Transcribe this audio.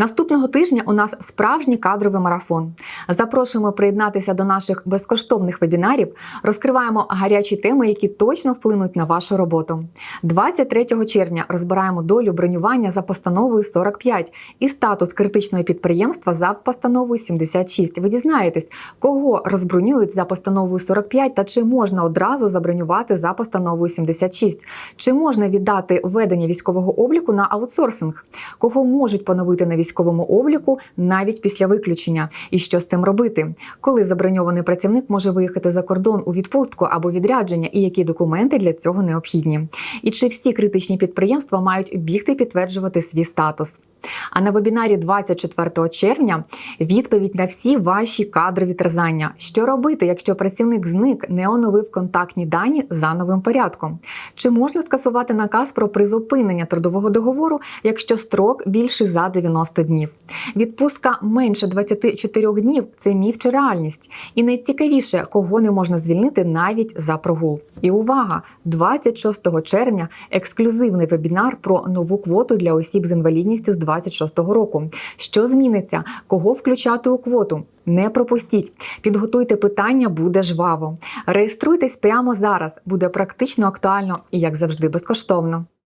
Наступного тижня у нас справжній кадровий марафон. Запрошуємо приєднатися до наших безкоштовних вебінарів. Розкриваємо гарячі теми, які точно вплинуть на вашу роботу. 23 червня розбираємо долю бронювання за постановою 45 і статус критичного підприємства за постановою 76. Ви дізнаєтесь, кого розбронюють за постановою 45 та чи можна одразу забронювати за постановою 76. Чи можна віддати введення військового обліку на аутсорсинг? Кого можуть поновити на військовому обліку навіть після виключення? І що з тим робити? Коли заброньований працівник може виїхати за кордон у відпустку або відрядження, і які документи для цього необхідні? І чи всі критичні підприємства мають бігти підтверджувати свій статус? А на вебінарі 24 червня відповідь на всі ваші кадрові терзання. Що робити, якщо працівник зник, не оновив контактні дані за новим порядком? Чи можна скасувати наказ про призупинення трудового договору, якщо строк більший за 90 днів? Відпустка менше 24 днів це міф чи реальність. І найцікавіше, кого не можна звільнити навіть за прогул. І увага! 26 червня ексклюзивний вебінар про нову квоту для осіб з інвалідністю з 26-го року. Що зміниться? Кого включати у квоту? Не пропустіть, підготуйте питання, буде жваво. Реєструйтесь прямо зараз, буде практично актуально і як завжди безкоштовно.